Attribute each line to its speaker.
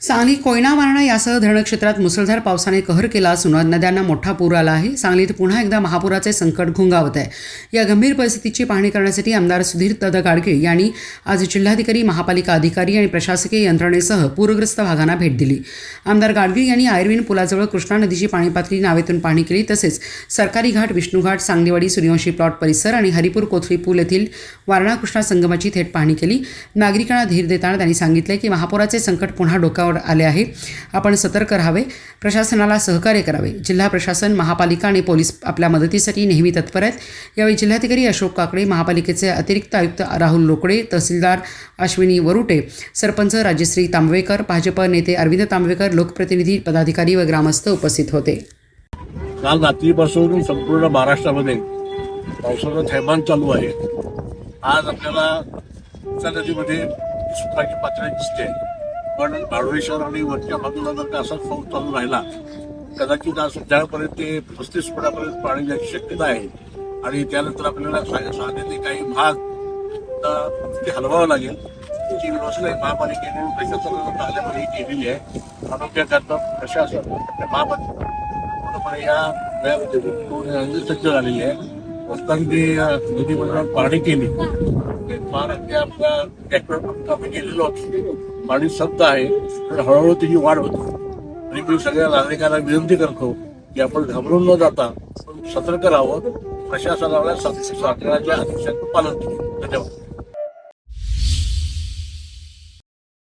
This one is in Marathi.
Speaker 1: सांगली कोयना वारणा यासह धरणक्षेत्रात मुसळधार पावसाने कहर केला असून नद्यांना मोठा पूर आला आहे. सांगलीत पुन्हा एकदा महापुराचे संकट घुंगावत आहे. या गंभीर परिस्थितीची पाहणी करण्यासाठी आमदार सुधीर तद गाडगे यांनी आज जिल्हाधिकारी महापालिका अधिकारी आणि प्रशासकीय यंत्रणेसह पूरग्रस्त भागांना भेट दिली. आमदार गाडगे यांनी आयर्विन पुलाजवळ कृष्णा नदीची पाणी पातळी नावेतून पाहणी केली. तसेच सरकारी घाट विष्णूघाट सांगलीवाडी सूर्यवंशी प्लॉट परिसर आणि हरिपूर कोथळी पूल येथील वारणा कृष्णा संगमाची थेट पाहणी केली. नागरिकांना धीर देताना त्यांनी सांगितले की महापुराचे संकट पुन्हा डोक्यावर आले आहे. आपण सतर्क राहावे. प्रशासनाला सहकार्य करावे. जिल्हा प्रशासन महापालिका आणि पोलीस आपल्या मदतीसाठी नेहमी तत्पर आहेत. यावेळी जिल्हाधिकारी अशोक काकडे महापालिकेचे अतिरिक्त आयुक्त राहुल लोकडे तहसीलदार अश्विनी वरुटे सरपंच राजश्री तांबवेकर भाजप नेते अरविंद तांबवेकर लोकप्रतिनिधी पदाधिकारी व ग्रामस्थ उपस्थित होते.
Speaker 2: काल रात्रीपासून संपूर्ण महाराष्ट्रामध्ये पावसाचं थैमान चालू आहे. आज आपल्याला नदीमध्ये सुखाची पातळी दिसते. पण बाळवेश्वर आणि वरच्या बाजूला जर का असाच पाऊस चालू राहिला कदाचित आज संध्याकाळपर्यंत ते पस्तीस फुटापर्यंत पाणी जायची शक्यता आहे. आणि त्यानंतर आपल्याला सा- काही भाग ते हलवावं लागेल. त्याची व्यवस्था महापालिकेने प्रशासनाला प्रशासनानं केलेली आहे. आरोग्याकरता प्रशासन महापालिका पूर्णपणे या सज्ज झालेली आहे. रस्त्याने जी पाणी केली. ते फार ते आपल्या ट्रॅक्टर गेलेलो आहोत. पाणी शब्द आहे. पण हळूहळू त्याची वाढ होते. आणि मी सगळ्या नागरिकांना विनंती करतो की आपण घाबरून न जाता सतर्क राहावं. प्रशासनाला शासनाच्या आदेशाचं पालन केलं धन्यवाद.